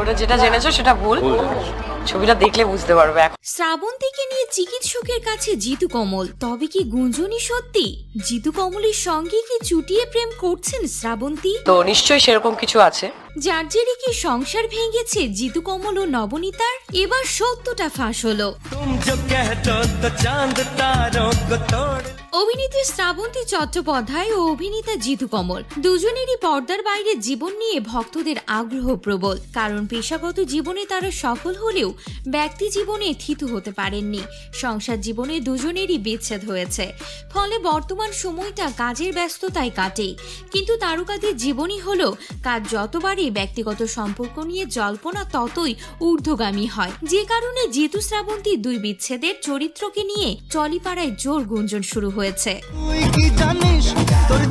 ওটা যেটা জেনেছো সেটা ভুল। ছবিটা দেখলে বুঝতে পারবে এখন। শ্রাবন্তীকে নিয়ে চিকিৎসকের কাছে জিতু কমল। তবে কি গুঞ্জনই সত্যি? জিতু কমলের সঙ্গে কি চুটিয়ে প্রেম করছেন শ্রাবন্তী? তো নিশ্চয়ই সেরকম কিছু আছে। যার জেরে কি সংসার ভেঙেছে জিতু কমল ও নবনীতার? এবার সত্যটা ফাঁস হলো। অভিনেত্রী শ্রাবন্তী চট্টোপাধ্যায় ও অভিনেতা জিতু কমল। দুজনেরই পর্দার বাইরে জীবন নিয়ে ভক্তদের আগ্রহ প্রবল, কারণ পেশাগত জীবনে তারা সফল হলেও ব্যক্তি জীবনে থিতু হতে পারেননি। সংসার জীবনে দুজনেরই বিচ্ছেদ হয়েছে। ফলে বর্তমান সময়টা কাজের ব্যস্ততায় কাটে কিন্তু তারকাদের জীবনই হলো কাজ যতবারই ব্যক্তিগত সম্পর্ক নিয়ে জল্পনা, ততই ঊর্ধ্বগামী হয়। যে কারণে জিতু শ্রাবন্তী দুই বিচ্ছেদের চরিত্রকে নিয়ে চলিপাড়ায় জোর গুঞ্জন শুরু হয়েছে তুই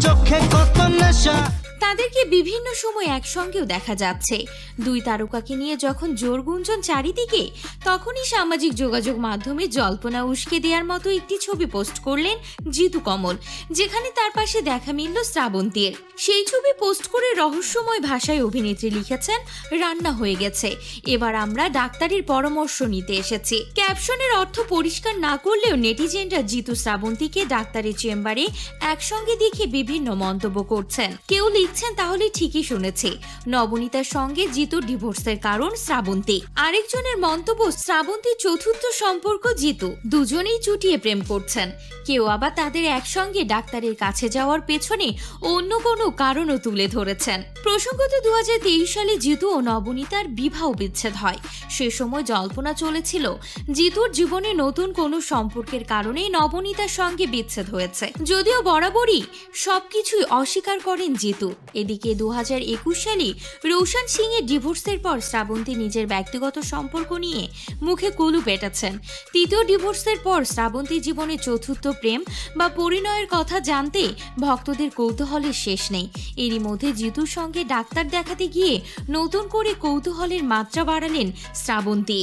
তাদেরকে বিভিন্ন সময় একসঙ্গেও দেখা যাচ্ছে। দুই তারকাকে নিয়ে যখন জোর গুঞ্জন চারিদিকে, তখনই সামাজিক যোগাযোগ মাধ্যমে জল্পনা উস্কে দেওয়ার মতো একটি ছবি পোস্ট করলেন জিতু কমল, যেখানে তার পাশে দেখা মিলল শ্রাবন্তীর। সেই ছবি পোস্ট করে রহস্যময় ভাষায় অভিনেত্রী লিখেছেন, রান্না হয়ে গেছে। এবার আমরা ডাক্তারের পরামর্শ নিতে এসেছি। ক্যাপশনের অর্থ পরিষ্কার না করলেও নেটিজেনরা জিতু শ্রাবন্তীকে ডাক্তারের চেম্বারে একসঙ্গে দেখে বিভিন্ন মন্তব্য করছেন। কেউ লিখছেন তাহলে ঠিকই শুনেছে। নবনীতার সঙ্গে জিতুর ডিভোর্সের কারণ শ্রাবন্তী। আরেকজনের মন্তব্য, শ্রাবন্তী চতুর্থ সম্পর্ক জিতু। দুজনেই চুটিয়ে প্রেম করছেন। কেউ আবার তাদের একসঙ্গে ডাক্তারের কাছে যাওয়ার পেছনে অন্য কোনো কারণও তুলে ধরেছেন। প্রসঙ্গত দু হাজার তেইশ সালে জিতু ও নবনীতার বিবাহ বিচ্ছেদ হয়। সে সময় জল্পনা চলেছিল, জিতুর জীবনে নতুন কোনো সম্পর্কের কারণে নবনীতার সঙ্গে বিচ্ছেদ হয়েছে। যদিও বরাবরই সবকিছুই অস্বীকার করেন জিতু। এদিকে দু হাজার একুশ সালে রোশন সিং এর ডিভোর্সের পর শ্রাবন্তী নিজের ব্যক্তিগত সম্পর্ক নিয়ে মুখে কুলু পেটাচ্ছেন। তৃতীয় ডিভোর্সের পর শ্রাবন্তী জীবনে চতুর্থ প্রেম বা পরিণয়ের কথা জানতে ভক্তদের কৌতূহলের শেষ নেই। এরই মধ্যে জিতুর সঙ্গে ডাক্তার দেখাতে গিয়ে নতুন করে কৌতূহলের মাত্রা বাড়ালেন শ্রাবন্তী।